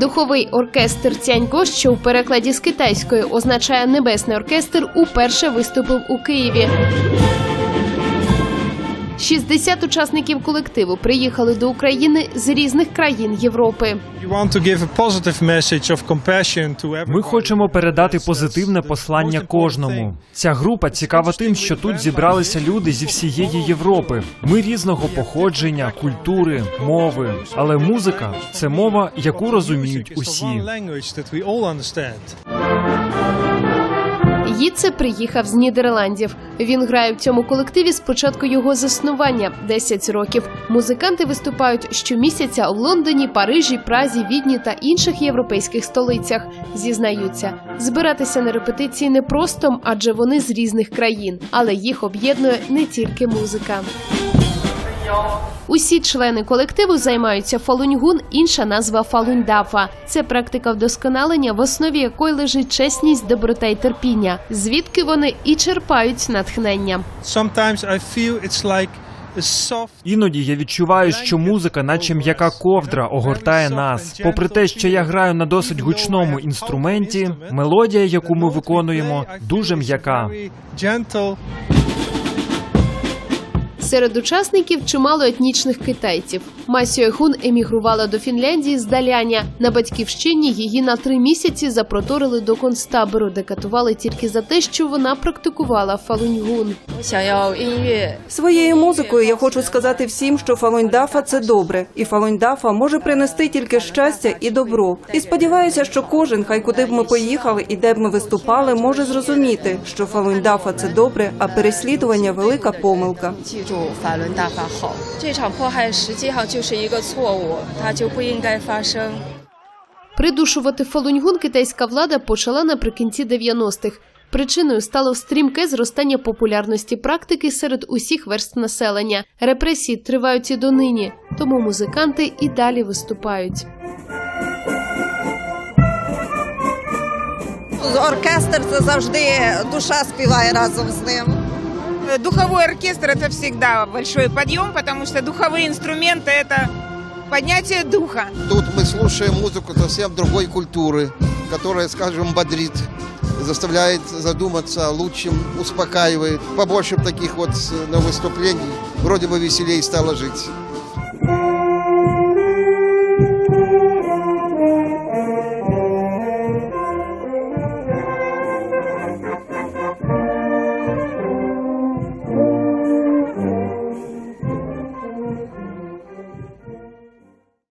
Духовий оркестр Цянько, що в перекладі з китайської означає небесний оркестр, уперше виступив у Києві. 60 учасників колективу приїхали до України з різних країн Європи. Ми хочемо передати позитивне послання кожному. Ця група цікава тим, що тут зібралися люди зі всієї Європи. Ми різного походження, культури, мови. Але музика це мова, яку розуміють усі. Їце приїхав з Нідерландів. Він грає в цьому колективі з початку його заснування 10 років. Музиканти виступають щомісяця в Лондоні, Парижі, Празі, Відні та інших європейських столицях. Зізнаються, збиратися на репетиції непросто, адже вони з різних країн, але їх об'єднує не тільки музика. Усі члени колективу займаються фалуньгун, інша назва фалуньдафа. Це практика вдосконалення, в основі якої лежить чесність, доброта і терпіння. Звідки вони і черпають натхнення. Іноді я відчуваю, що музика, наче м'яка ковдра, огортає нас. Попри те, що я граю на досить гучному інструменті, мелодія, яку ми виконуємо, дуже м'яка. Серед учасників чимало етнічних китайців. Масіо Хун емігрувала до Фінляндії з Даляня. На батьківщині її на три місяці запроторили до концтабору, де катували тільки за те, що вона практикувала фалуньгун. Своєю музикою я хочу сказати всім, що фалуньдафа це добре, і фалуньдафа може принести тільки щастя і добро. І сподіваюся, що кожен, хай куди б ми поїхали і де б ми виступали, може зрозуміти, що фалуньдафа це добре, а переслідування велика помилка. 记住法轮大法好。这场迫害实际上就是一个错误，它就不应该发生。 Придушувати фалуньгун китайська влада почала наприкінці 90-х. Причиною стало стрімке зростання популярності практики серед усіх верст населення. Репресії тривають і донині, тому музиканти і далі виступають. Оркестр це завжди душа співає разом з ним. Духовой оркестр это всегда большой подъем, потому что духовые инструменты это поднятие духа. Тут мы слушаем музыку совсем другой культуры, которая, скажем, бодрит, заставляет задуматься о лучшем, успокаивает. Побольше б таких вот э, на выступлений, вроде бы веселее стало жить.